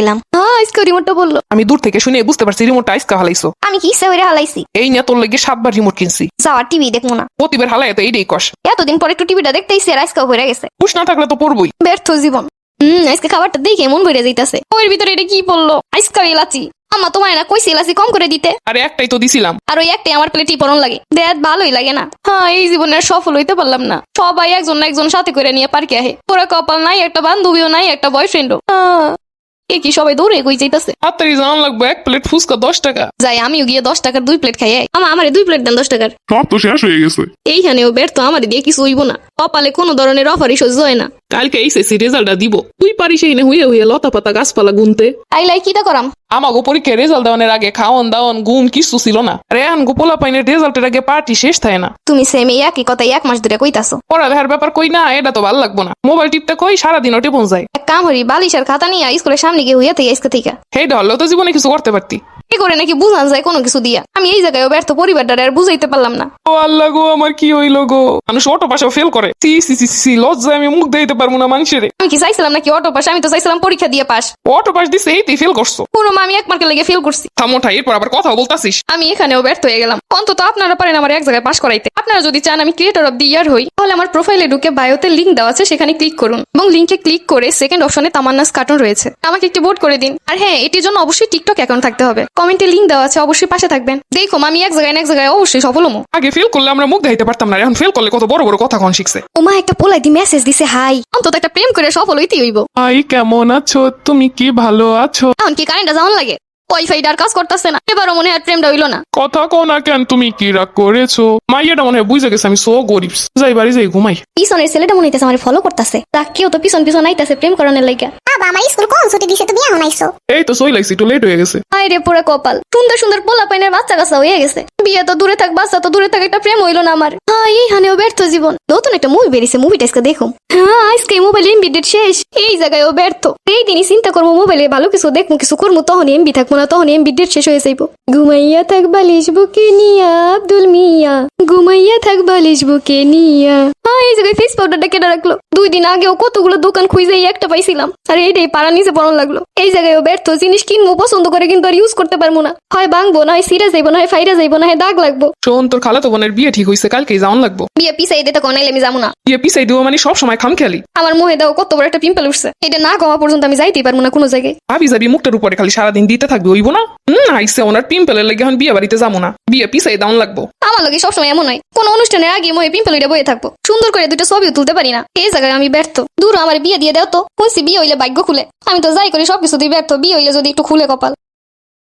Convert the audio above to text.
এলাম হ্যাঁ আজকে রিমোটটা বলল। আমি দূর থেকে শুনে বুঝতে পারছি রিমোটটা আইসকা হালাইছো। আমি কি ইচ্ছা করে হালাইছি? এই নিয়ে তোর লেগে সাতবার রিমোট কিনছি। যাওয়ার টিভি দেখব না। প্রতিবার হালাই তো এইটাই কষ এতদিন পর একটু টিভিটা দেখতেইছি আর আজকে হয়ে গেছে। পুষ না থাকলে তো পড়বই। ব্যর্থ জীবন। হম আজকে খাবারটা দেখে মন ভরে যাইতাছে। ওর ভিতরে এটা কি বলল আজকে এলাচি। আম্মা তোমার না কইছি এলাচি কম করে দিতে? আরে একটাই তো দিছিলাম। আর ওই একটাই আমার প্লেটই পরন লাগে। দেখ ভালোই লাগে না। হ্যাঁ এই জীবনে আর সফল হইতে পারলাম না। সবাই একজন না একজন সাথে করে নিয়ে পার্কে আহে। তোরা কপাল নাই একটা বান্ধবীও নাই একটা বয়ফ্রেন্ডও এ কি সবাই দৌড়ে কই যাইতাছে? তাড়াতাড়ি জানান লাগবে এক প্লেট ফুচকা দশ টাকা। যাই আমিও গিয়ে দশ টাকার দুই প্লেট খাই আই। আমা আমারে দুই প্লেট দেন দশ টাকার। সব তো শেষ হয়ে গেছে। এইখানেও ব্যর্থ আমার দিয়ে কিছু হইব না। কপালে কোনো ধরনের অফারই সহ্য হয় না। কালকে এইসএসসি রেজাল্টটা দিব। তুই পারিস এই হুইয়ে হুইয়ে লতা পাতা গাছপালা গুনতে। আইলাই কিটা করাম? আমাগো পরীক্ষায় রেজাল্ট দেওয়ানোর আগে খাওয়ান দাওয়ান ঘুম কিছু ছিল না। আরে এখন গোপলা পাইনের রেজাল্টের আগে পার্টি শেষ থাকে না। তুমি সেম একই কথাই এক মাস ধরে কইতাছো। পড়ালেখার ব্যাপার কই না এটা তো ভালো লাগবো না। মোবাইল টিপতে কই সারাদিন ওটে পৌঁছায় কাম হরি বালিশের খাতা নিয়ে স্কুলের সামনে গিয়ে হইয়া থেকে আজকে থেকে হেইটা হলেও তো জীবনে কিছু করতে পারতি কি করে নাকি বুঝান যায় কোনো কিছু দিয়া? আমি এই জায়গায় ব্যর্থ পরিবারটারে আর বুঝাইতে পারলাম না। ও আল্লাহ গো আমার কি হইল গো? মানুষ অটো পাশেও ফেল করে সি সি সি সি লজ্জায় আমি মুখ দিতে পারব না মানুষের আমি কি চাইছিলাম নাকি অটো পাস আমি তো চাইছিলাম পরীক্ষা দিয়ে পাস। অটো পাশ দিছে এইতেই ফেল করছ। পুরো আমি এক মার্কের লেগে ফেল করছি। থামোটা এরপর আবার কথা বলতাছিস। আমি এখানেও ব্যর্থ হয়ে গেলাম। অন্তত আপনারা পারেন আমার এক জায়গায় পাস করাইতে। আপনারা যদি চান আমি ক্রিয়েটর অফ দি ইয়ার হই তাহলে আমার প্রোফাইলে ঢুকে বায়োতে লিঙ্ক দেওয়া আছে সেখানে ক্লিক করুন। এবং লিঙ্কে ক্লিক করে সেকেন্ড অপশনে তামান্নাস কার্টুন রয়েছে। আমাকে একটি ভোট করে দিন। আর হ্যাঁ এটির জন্য অবশ্যই টিকটক অ্যাকাউন্ট থাকতে হবে। কমেন্টে লিঙ্ক দেওয়া আছে অবশ্যই পাশে থাকবেন। দেখো আমি এক জায়গায় এক জায়গায় অবশ্যই সফল হমো। আগে ফেল করলে আমরা মুখ দেখাইতে পারতাম না এখন ফেল করলে কত বড় বড় কথা কোন শিখছে। ওমা একটা পোলাই দি মেসেজ দিছে হাই অন্তত একটা প্রেম করে সফল হইতেই হইব। ভাই কেমন আছো? তুমি কি ভালো আছো? এখন কি কারেন্টটা যেমন লাগে? ওয়াইফাই আর কাজ করতেছে না। এবারও মনে হয় আর প্রেমটা হইল না। কথা কো না কেন তুমি কি রাগ করেছ? মাইয়াটা মনে হয় বুঝে গেছে আমি সো গরিব। যাই বাড়ি যাই ঘুমাই। পিছনের ছেলেটা মনে হইতেছে আমার ফলো করতেছে। তা কেউ তো পিছন পিছন আইতাছে প্রেম করানোর লাইগা। আমার স্কুল কোন ছুটি দিছে তুমি এখন আইছো? এই তো সই লাগছি একটু লেট হয়ে গেছে। হায় রে পুরো কপাল সুন্দর সুন্দর পোলা পাইনের বাচ্চা কাচ্চা হয়ে গেছে। বিয়ে তো দূরে থাক বাচ্চা তো দূরে থাক একটা প্রেম হইল না আমার। হ্যাঁ এই হানেও ব্যর্থ জীবন। নতুন একটা মুভি বেরিয়েছে মুভিটা আজকে দেখুম। হ্যাঁ আজকে মোবাইল এমবি ডেট শেষ। এই জায়গায় ও ব্যর্থ। এই দিনই চিন্তা করব মোবাইলে ভালো কিছু দেখব কিছু করব তখন এমবি থাকব না তখন এমবি ডেট শেষ হয়ে যাইবো। ঘুমাইয়া থাক বালিশ বুকে নিয়া আব্দুল মিয়া। ঘুমাইয়া থাক বালিশ বুকে নিয়া। জায়গায় ফেস পাউডারটা কেটে রাখল। দুই দিন আগেও কতগুলো দোকান খুঁজে এই একটা পাইছিলাম। আর এইটাই পাড়া নিচে পড়ন লাগল। এই ব্যর্থ জিনিস কিনবো পছন্দ করে কিন্তু আর ইউজ করতে পারব না। হয় ভাঙবো না হয় সিরা যাইবো না হয় ফাইরা যাইবো না হয় দাগ লাগবো। শোন তোর খালাতো বোনের বিয়ে ঠিক হইছে কালকেই যাওয়ান লাগবো। বিয়ে পিছাই দিতে কনাইলে আমি যাব না। বিয়ে পিছাই দিব মানে সব সময় খাম আমার মুহে দাও কত বড় একটা পিম্পল উঠছে। এটা না কমা পর্যন্ত আমি যাইতেই পারব না কোনো জায়গায়। ভাবি যাবি মুখটার উপরে খালি সারাদিন দিতে থাকবে হইব না? হম আইসে ওনার পিম্পলের লেগে এখন বিয়ে বাড়িতে যাব না। বিয়ে পিছাই দাউন লাগবো। আমার লগে সবসময় এমন হয়। কোন অনুষ্ঠানের আগে মই পিম্পল বয়ে থাকব। সুন্দর করে দুটো ছবিও তুলতে পারি না। এই জায়গায় আমি ব্যর্থ। দূর আমার বিয়ে দিয়ে দেও তো। শুনছি বিয়ে হইলে ভাগ্য খুলে। আমি তো যাই করি সবকিছু দিয়ে ব্যর্থ। বিয়ে হইলে যদি একটু খুলে কপাল।